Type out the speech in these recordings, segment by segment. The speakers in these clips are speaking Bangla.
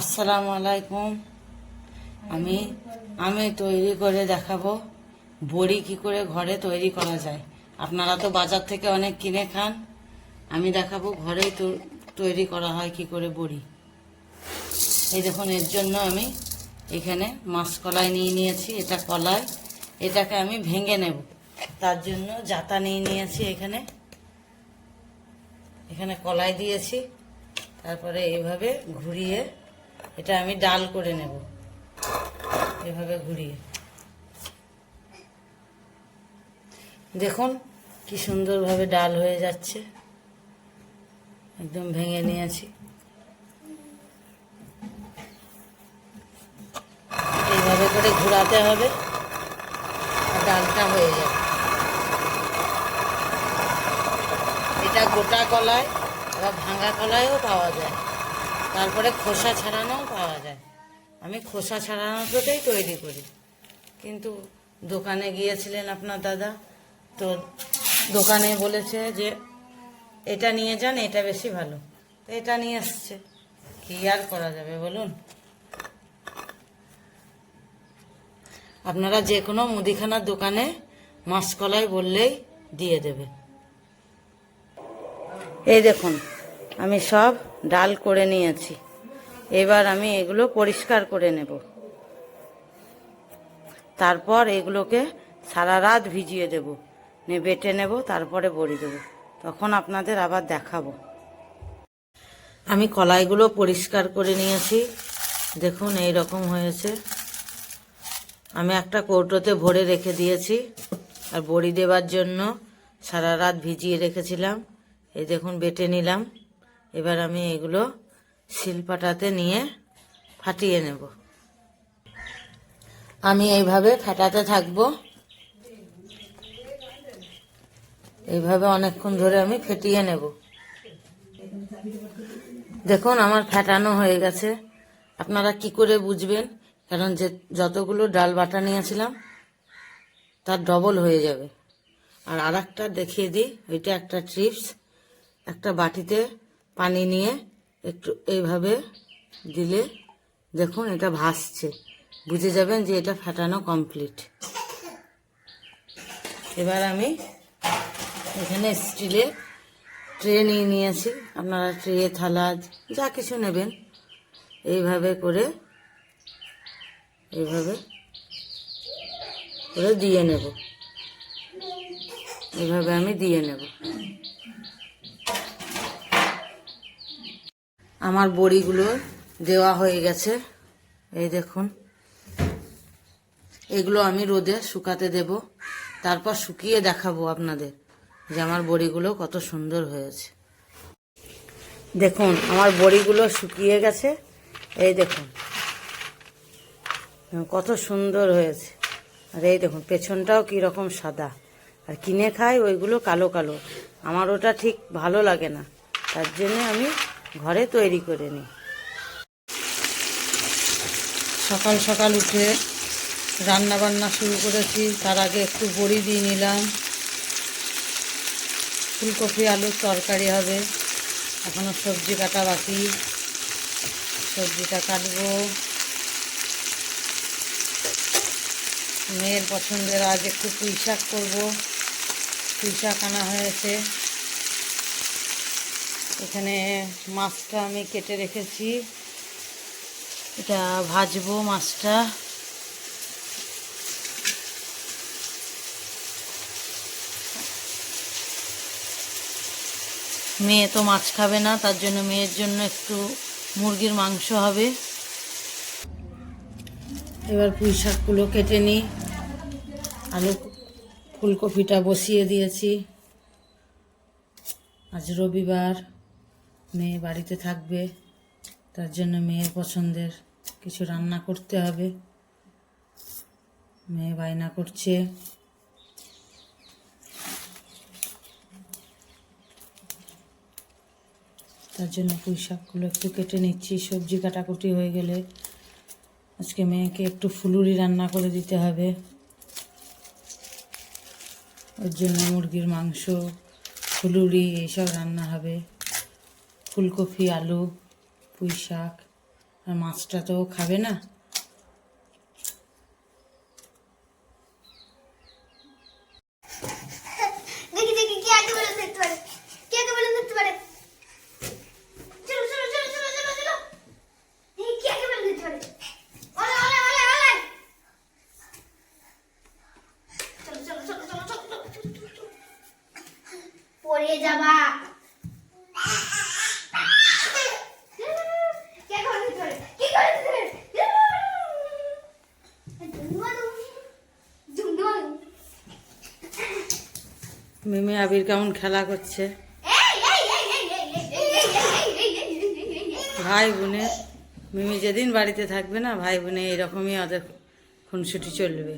আসসালামু আলাইকুম। আমি আমি তৈরি করে দেখাবো বড়ি কি করে ঘরে তৈরি করা যায়। আপনারা তো বাজার থেকে অনেক কিনে খান। আমি দেখাবো ঘরেই তৈরি করা হয় কি করে বড়ি। এই দেখুন, এর জন্য আমি এখানে মাছ কলাই নিয়ে নিয়েছি, এটা কলাই। এটাকে আমি ভেঙে নেব। তার জন্য জাতা নিয়ে নিয়েছি এখানে। এখানে কলাই দিয়েছি। তারপরে এইভাবে ঘুরিয়ে এটা আমি ডাল করে নেব। এভাবে ঘুরিয়ে। দেখুন কি সুন্দরভাবে ডাল হয়ে যাচ্ছে। একদম ভেঙে নিয়েছি। এইভাবে করে ঘুরাতে হবে। আর ডালটা হয়ে যাবে। এটা গোটা কলায় আবার ভাঙা কলায়ও পাওয়া যায়। তারপরে খোসা ছাড়ানোও পাওয়া যায়। আমি খোসা ছাড়ানোটাই তৈরি করি। কিন্তু দোকানে গিয়েছিলেন আপনার দাদা, তো দোকানে বলেছে যে, এটা নিয়ে যান, এটা বেশি ভালো। তো এটা নিয়ে আসছে। কি আর করা যাবে বলুন? আপনারা যে কোনো মুদিখানার দোকানে মাসকলাই বললেই দিয়ে দেবে। এই দেখুন, আমি সব ডাল করে নিয়েছি। এবার আমি এগুলো পরিষ্কার করে নেব। তারপর এগুলোকে সারা রাত ভিজিয়ে দেব। নিয়ে বেটে নেব, তারপরে বড়ি দেবো। তখন আপনাদের আবার দেখাবো। আমি কলাইগুলো পরিষ্কার করে নিয়েছি। দেখুন এই রকম হয়েছে। আমি একটা কৌটোতে ভরে রেখে দিয়েছি। আর বড়ি দেওয়ার জন্য সারা রাত ভিজিয়ে রেখেছিলাম। এই দেখুন, বেটে নিলাম। এবার আমি এগুলো শিলপাটাতে নিয়ে ফাটিয়ে নেব। আমি এইভাবে ফাটাতে থাকব। এইভাবে অনেকক্ষণ ধরে আমি ফেটিয়ে নেব। দেখুন, আমার ফাটানো হয়ে গেছে। আপনারা কি করে বুঝবেন? কারণ যে যতগুলো ডাল বাটা নিয়েছিলাম, তার ডবল হয়ে যাবে। আর আর একটা দেখিয়ে দিই, ওইটা একটা ট্রিপস একটা বাটিতে পানি নিয়ে একটু এইভাবে দিলে দেখুন এটা ভাসছে। বুঝে যাবেন যে এটা ফাটানো কমপ্লিট এবার আমি এখানে স্টিলের ট্রে নিয়ে নিয়েছি। আপনারা ট্রে থালা, যা কিছু নেবেন, এইভাবে করে এইভাবে করে দিয়ে নেব। এইভাবে আমি দিয়ে নেব। আমার বড়িগুলো দেওয়া হয়ে গেছে। এই দেখুন। এগুলো আমি রোদে শুকাতে দেব। তারপর শুকিয়ে দেখাবো আপনাদের যে আমার বড়িগুলো কত সুন্দর হয়েছে। দেখুন, আমার বড়িগুলো শুকিয়ে গেছে। এই দেখুন। কত সুন্দর হয়েছে। আর এই দেখুন, পেছনটাও কীরকম সাদা। আর কিনে খাই ওইগুলো কালো কালো। আমার ওটা ঠিক ভালো লাগে না। তার জন্য আমি ঘরে তৈরি করে নিই সকাল সকাল উঠে রান্না বান্না শুরু করেছি। তার আগে একটু বড়ি দিয়ে নিলাম। ফুলকপি, আলুর তরকারি হবে। এখনও সবজি কাটা বাকি। সবজিটা কাটবো। মেয়ের পছন্দের আজ একটু পুঁই শাক করব। পুঁই শাক আনা হয়েছে। এখানে মাছটা আমি কেটে রেখেছি। এটা ভাজবো মাছটা। মেয়ে তো মাছ খাবে না, তার জন্য মেয়ের জন্য একটু মুরগির মাংস হবে। এবার পুঁই শাকগুলো কেটে নিই। আলু ফুলকপিটা বসিয়ে দিয়েছি। আজ রবিবার। মেয়ে বাড়িতে থাকবে, তার জন্য মেয়ের পছন্দের কিছু রান্না করতে হবে। মেয়ে বায়না করছে। তার জন্য পুঁই শাকগুলো একটু কেটে নিচ্ছি। সবজি কাটাকুটি হয়ে গেলে আজকে মেয়েকে একটু ফুলুরি রান্না করে দিতে হবে। ওর জন্য মুরগির মাংস, ফুলুরি, এইসব রান্না হবে। ফুলকপি আলু পুঁই শাক আর মাছটা তো খাবে না দেখি দেখি কে আগে বেলুন দেখতে পারে কে আগে বেলুন দেখতে পারে চলো চলো চলো চলো চলো চলো দেখি কে আগে বেলুন দেখতে পারে ওলে ওলে ওলে ওলে চলো চলো চলো চলো চলো চলো, চলো, চলো, চলো। পড়ে যাবা কে আগে বেলুন দেখতে পারে কে আগে বেলুন দেখতে পারে ধুমধুম ধুমধুম মিমি আবির কেমন খেলা করছে? ভাই বোনে, মিমি যেদিন বাড়িতে থাকবে না, ভাই বোনে এরকমই ওদের খুনসুটি চলবে।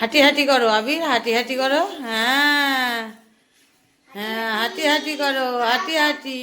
হাঁটি হাঁটি করো আবির হাঁটি হাঁটি করো হ্যাঁ হ্যাঁ হাঁটি হাঁটি করো হাঁটি হাঁটি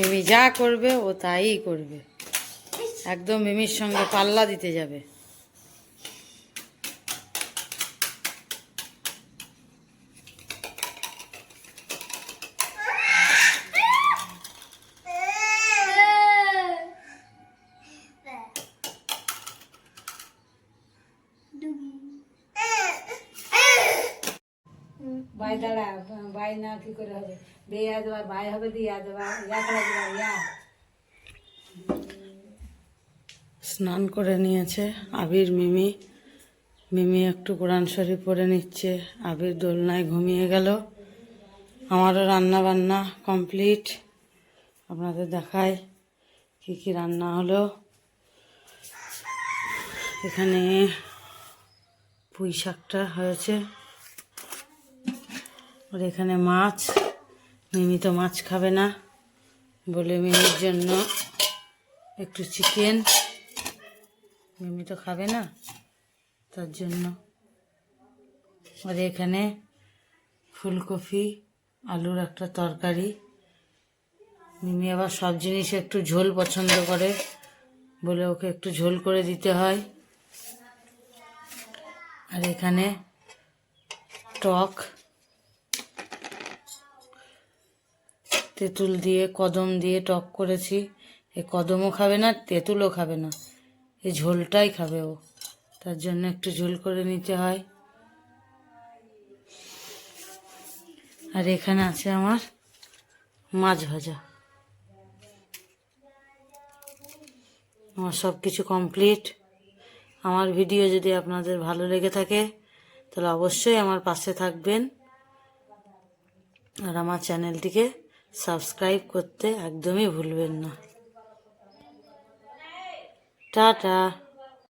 মিমি যা করবে ও তাই করবে। একদম মিমির সঙ্গে পাল্লা দিতে যাবে। বাই দাঁড়া না কি করে হবে? বেয়া দেওয়া বাই হবে দিয়া দেওয়া ইয়া দেওয়া ইয়া। স্নান করে নিয়েছে আবির মিমি। মিমি একটু কোরআন শরীফ পড়ে নিচ্ছে। আবির দোলনায় ঘুমিয়ে গেল। আমারও রান্না বান্না কমপ্লিট। আপনাদের দেখায় কি কি রান্না হলো। এখানে পুঁই শাকটা হয়েছে। আর এখানে মাছ। মিমি তো মাছ খাবে না বলে মিমির জন্য একটু চিকেন। মিমি তো খাবে না তার জন্য। আর এখানে ফুলকপি, আলুর একটা তরকারি। মিমি আবার সব জিনিস একটু ঝোল পছন্দ করে বলে ওকে একটু ঝোল করে দিতে হয়। আর এখানে টক। তেঁতুল দিয়ে কদম দিয়ে টক করেছি। এ কদমও খাবে না, তেঁতুলও খাবে না। এই ঝোলটাই খাবে ও। তার জন্য একটু ঝোল করে নিতে হয়। আর এখানে আছে আমার মাছ ভাজা। আমার সব কিছু কমপ্লিট। আমার ভিডিও যদি আপনাদের ভালো লেগে থাকে, তাহলে অবশ্যই আমার পাশে থাকবেন। আর আমার চ্যানেলটিকে সাবস্ক্রাইব করতে একদমই ভুলবেন না। টাটা।